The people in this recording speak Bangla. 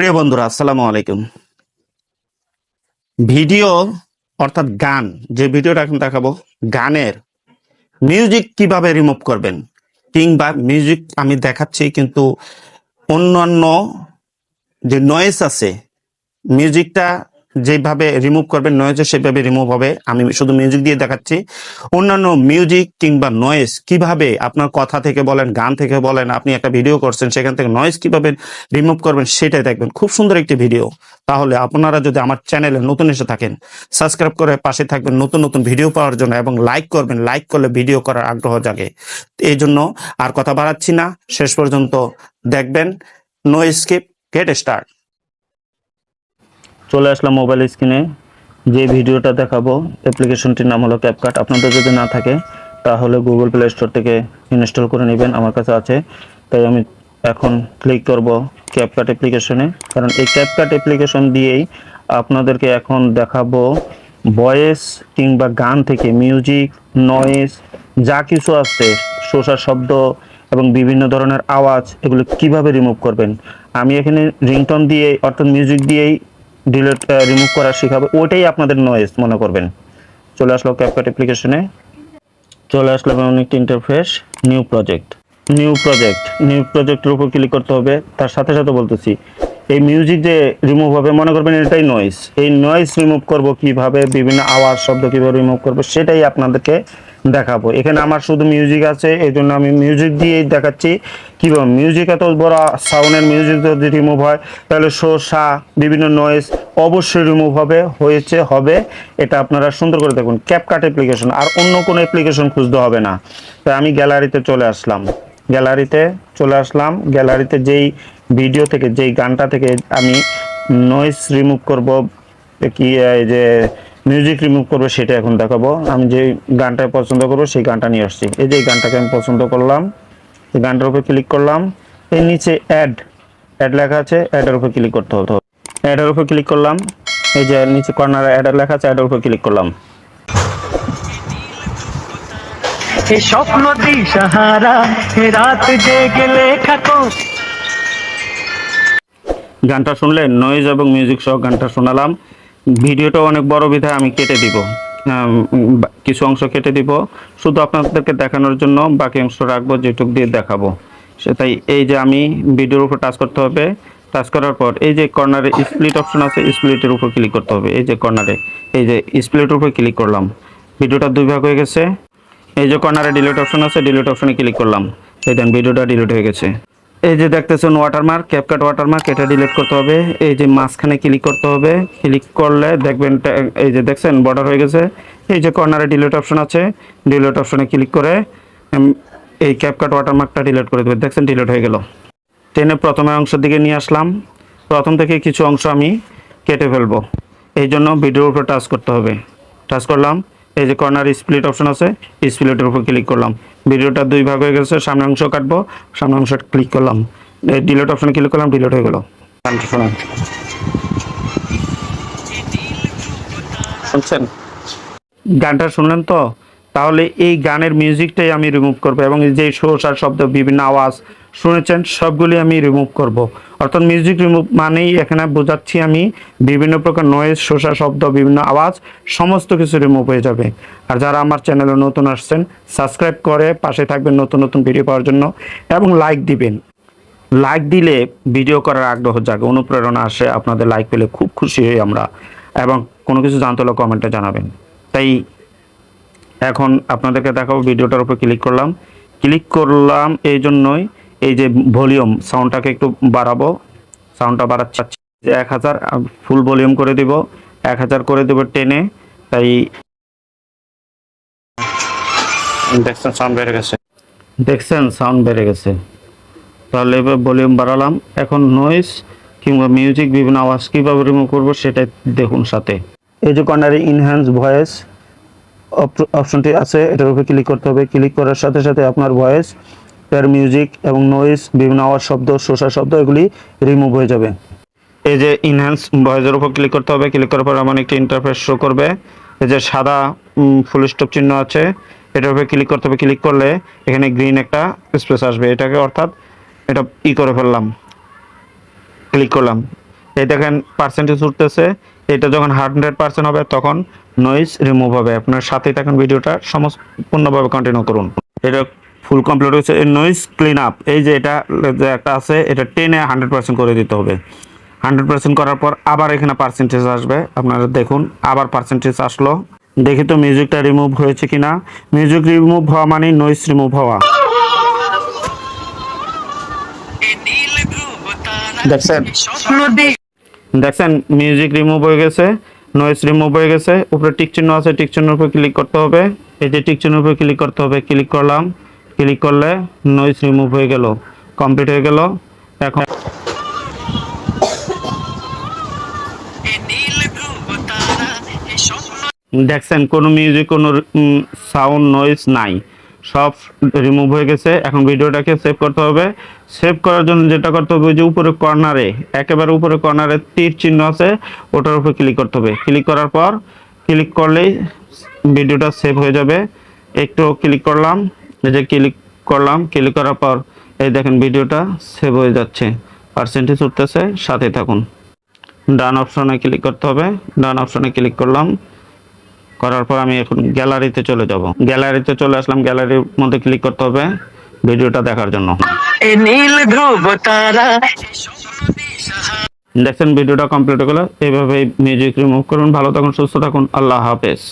প্রিয় বন্ধুরা, আসসালামু আলাইকুম। ভিডিও, অর্থাৎ গান, যে ভিডিওটা এখন দেখাবো, গানের মিউজিক কীভাবে রিমুভ করবেন, কিংবা মিউজিক আমি দেখাচ্ছি, কিন্তু অন্যান্য যে নয়েস আছে মিউজিকটা যেভাবে রিমুভ করবেন নয়েজও সেভাবে রিমুভ হবে। আমি শুধু মিউজিক দিয়ে দেখাচ্ছি। অন্যান্য মিউজিক কিংবা নয়েজ কীভাবে আপনার কথা থেকে বলেন, গান থেকে বলেন, আপনি একটা ভিডিও করছেন, সেখান থেকে নয়েজ কীভাবে রিমুভ করবেন সেটাই দেখবেন। খুব সুন্দর একটি ভিডিও তাহলে আপনারা যদি আমার চ্যানেলে নতুন এসে থাকেন সাবস্ক্রাইব করে পাশে থাকবেন নতুন নতুন ভিডিও পাওয়ার জন্য এবং লাইক করবেন লাইক করলে ভিডিও করার আগ্রহ জাগে। এই জন্য আর কথা বাড়াচ্ছি না। শেষ পর্যন্ত দেখবেন নো স্কিপ গেট স্টার্ট চলে আসলাম মোবাইল স্ক্রিনে যে ভিডিওটা দেখাবো অ্যাপ্লিকেশনটির নাম হলো ক্যাপকাট আপনাদের যদি না থাকে, তাহলে গুগল প্লে স্টোর থেকে ইনস্টল করে নেবেন, আমার কাছে আছে। তাই আমি এখন ক্লিক করব ক্যাপকাট অ্যাপ্লিকেশনে কারণ এই ক্যাপকাট অ্যাপ্লিকেশন দিয়েই আপনাদেরকে এখন দেখাবো ভয়েস কিংবা গান থেকে মিউজিক নয়েজ যা কিছু আছে শোষার শব্দ এবং বিভিন্ন ধরনের আওয়াজ, এগুলো কীভাবে রিমুভ করবেন। আমি এখানে রিংটন দিয়ে, অর্থাৎ মিউজিক দিয়েই ডিলিট রিমুভ করা শেখাবো। ওটাই আপনাদের নয়েজ মনে করবেন। চলে আসলো ক্যাপকাট অ্যাপ্লিকেশনে চলে আসলাম এমন interface new project new project new প্রজেক্টের উপর ক্লিক করতে হবে। তার সাথে সাথে বলতেছি, এই মিউজিক যে রিমুভ হবে, মনে করবেন এটাই নয়েজ এই নয়েজ রিমুভ করব কীভাবে, বিভিন্ন আওয়াজ, শব্দ কীভাবে রিমুভ করব, সেটাই আপনাদেরকে দেখাবো। এখানে আমার শুধু মিউজিক আছে এই জন্য আমি মিউজিক দিয়েই দেখাচ্ছি। কীভাবে মিউজিক এত বড় সাউন্ডের মিউজিক যদি রিমুভ হয়, তাহলে শো সা বিভিন্ন নয়েজ অবশ্যই রিমুভ হবে, হয়েছে, হবে। এটা আপনারা সুন্দর করে দেখুন ক্যাপকাট অ্যাপ্লিকেশন আর অন্য কোনো অ্যাপ্লিকেশন খুঁজতে হবে না। তাই আমি গ্যালারিতে চলে আসলাম। গ্যালারিতে চলে আসলাম। গ্যালারিতে যেই ভিডিও থেকে, যেই গানটা থেকে আমি নয়েজ রিমুভ করব, কি, এই যে মিউজিক রিমুভ করব সেটা এখন দেখাবো। আমি যে গানটা পছন্দ করব সেই গানটা নিয়ে আসছি। এই যে গানটাকে আমি পছন্দ করলাম এই গানটার উপর ক্লিক করলাম। এর নিচে অ্যাড অ্যাড লেখা আছে অ্যাডের উপর ক্লিক করতে হতো অ্যাডের উপর ক্লিক করলাম। এই যে নিচে কর্নারে অ্যাডের লেখা আছে অ্যাডের উপর ক্লিক করলাম। স্বপ্ন দিশাহারা রাত জেগে লেখা গানটা শুনলে নয়েজ এবং মিউজিক সহ গানটা শোনালাম। ভিডিওটা অনেক বড় বিধায় আমি কেটে দিব। কিছু অংশ কেটে দিব। শুধু আপনাদেরকে দেখানোর জন্য বাকি অংশ রাখব, যেটুক দিয়ে দেখাবো। সেটাই এই যে আমি ভিডিওর উপর টাচ করতে হবে। টাচ করার পর এই যে কর্নারে স্প্লিট অপশন আছে স্প্লিটের উপর ক্লিক করতে হবে। এই যে কর্নারে এই যে স্প্লিটের উপর ক্লিক করলাম। ভিডিওটা দুই ভাগ হয়ে গেছে। এই যে কর্নারে ডিলিট অপশন আছে ডিলিট অপশনে ক্লিক করলাম। এই দেন, ভিডিওটা ডিলিট হয়ে গেছে। এই যে দেখতেছেন ওয়াটারমার্ক ক্যাপকাট ওয়াটারমার্ক এটা ডিলিট করতে হবে। এই যে মাঝখানে ক্লিক করতে হবে। ক্লিক করলে দেখবেন এই যে দেখছেন বর্ডার হয়ে গেছে। এই যে কর্নারে ডিলিট অপশন আছে ডিলিট অপশনে ক্লিক করে এই ক্যাপকাট ওয়াটারমার্কটা ডিলিট করে দেবে। দেখছেন ডিলিট হয়ে গেল। টেনে প্রথমে অংশের দিকে নিয়ে আসলাম। প্রথম থেকে কিছু অংশ আমি কেটে ফেলব। এই জন্য ভিডিওর উপর টাচ করতে হবে। টাচ করলাম। এই যে কর্নার স্প্লিট অপশন আছে স্প্লিটের উপর ক্লিক করলাম। ভিডিওটা দুই ভাগ হয়ে গেছে সামনে অংশ কাটবো সামনে অংশ ক্লিক করলাম। ডিলেট অপশানে ক্লিক করলাম ডিলেট হয়ে গেল। গানটা শোনান শুনছেন? গানটা শুনলেন তো? তাহলে এই গানের মিউজিকটাই আমি রিমুভ করব এবং যে সোর্স আর শব্দ বিভিন্ন আওয়াজ শুনেছেন, সবগুলি আমি রিমুভ করব। অর্থাৎ মিউজিক রিমুভ মানেই এখানে বোঝাচ্ছি আমি বিভিন্ন প্রকার নয়েজ শোষা শব্দ, বিভিন্ন আওয়াজ, সমস্ত কিছু রিমুভ হয়ে যাবে। আর যারা আমার চ্যানেলে নতুন আসছেন সাবস্ক্রাইব করে পাশে থাকবেন নতুন নতুন ভিডিও পাওয়ার জন্য এবং লাইক দিবেন। লাইক দিলে ভিডিও করার আগ্রহ জাগে, অনুপ্রেরণা আসে, আপনাদের লাইক পেলে খুব খুশি হই আমরা। এবং কোনো কিছু জানতে হলে কমেন্টে জানাবেন। তাই এখন আপনাদেরকে দেখাবো ভিডিওটার উপর ক্লিক করলাম। ক্লিক করলাম এই জন্যই এই যে ভলিউম সাউন্ডটাকে একটু বাড়াবো। সাউন্ডটা বাড়াচ্ছি যে এক হাজার ফুল ভলিউম করে দিব। এক হাজার করে দেবো টেনে তাই দেখছেন সাউন্ড বেড়ে গেছে। দেখছেন সাউন্ড বেড়ে গেছে। তাহলে এবার ভলিউম বাড়ালাম। এখন নয়েজ কিংবা মিউজিক বিভিন্ন আওয়াজ কীভাবে রিমুভ করব সেটাই দেখুন সাথে। এই যে কর্নারে ইনহ্যান্স ভয়েস অপশনটি আছে এটার উপরে ক্লিক করতে হবে। ক্লিক করার সাথে সাথে আপনার ভয়েস এর মিউজিক এবং নয়েজ বিভিন্ন আওয়াজ শব্দ, শোষা শব্দ, এগুলি রিমুভ হয়ে যাবে। এই যে ইনহ্যান্স ভয়েসের উপর ক্লিক করতে হবে ক্লিক করার পর এমন একটি ইন্টারফেস শো করবে। এই যে সাদা ফুল স্টপ চিহ্ন আছে, এটার উপরে ক্লিক করতে হবে। ক্লিক করলে এখানে গ্রিন একটা স্পেস আসবে। এটাকে অর্থাৎ এটা ই করে ফেললাম। ক্লিক করলাম। এই দেখেন পার্সেন্টেজ উঠতেছে। এটা যখন হান্ড্রেড পার্সেন্ট হবে, তখন নয়েজ রিমুভ হবে। আপনার সাথেই থাকুন ভিডিওটা। সম্পূর্ণভাবে কন্টিনিউ করুন। এটা ফুল কমপ্লিট হয়েছে। এই নয়েজ ক্লিন আপ এই যে এটা যে একটা আছে, এটা টেনে হান্ড্রেড পার্সেন্ট করে দিতে হবে। হান্ড্রেড পার্সেন্ট করার পর আবার এখানে পার্সেন্টেজ আসবে। আপনারা দেখুন, আবার পার্সেন্টেজ আসলো। দেখি তো মিউজিকটা রিমুভ হয়েছে কিনা। মিউজিক রিমুভ হওয়া মানে নয়েজ রিমুভ হওয়া। দেখছেন? দেখছেন? মিউজিক রিমুভ হয়ে গেছে নয়েজ রিমুভ হয়ে গেছে। উপরে টিক চিহ্ন আছে টিক চিহ্নের উপর ক্লিক করতে হবে। এই যে টিক চিহ্নের উপর ক্লিক করতে হবে ক্লিক করলাম। ক্লিক করলে নয়েজ রিমুভ হয়ে গেল কমপ্লিট হয়ে গেল। এখন দেখছেন, কোনো মিউজিক কোনো সাউন্ড নয়েজ নাই। সব রিমুভ হয়ে গেছে। এখন ভিডিওটাকে সেভ করতে হবে। সেভ করার জন্য যেটা করতে হবে যে উপরে কর্নারে একেবারে উপরে কর্নারে তীর চিহ্ন আছে, ওটার উপর ক্লিক করতে হবে। ক্লিক করার পর ক্লিক করলেই ভিডিওটা সেভ হয়ে যাবে। একটু ক্লিক করলাম। যে ক্লিক করলাম ক্লিক করার পর এই দেখেন ভিডিওটা সেভ হয়ে যাচ্ছে। পার্সেন্টেজ উঠতেছে সাথে থাকুন। ডান অপশনে ক্লিক করতে হবে। ডান অপশনে ক্লিক করলাম। করার পর আমি এখন গ্যালারিতে চলে যাব। গ্যালারিতে চলে আসলাম গ্যালারির মধ্যে ক্লিক করতে হবে ভিডিওটা দেখার জন্য। দেখছেন ভিডিওটা কমপ্লিট হয়ে গেলো। এইভাবে মিউজিক রিমুভ করুন। ভালো থাকুন সুস্থ থাকুন। আল্লাহ হাফেজ।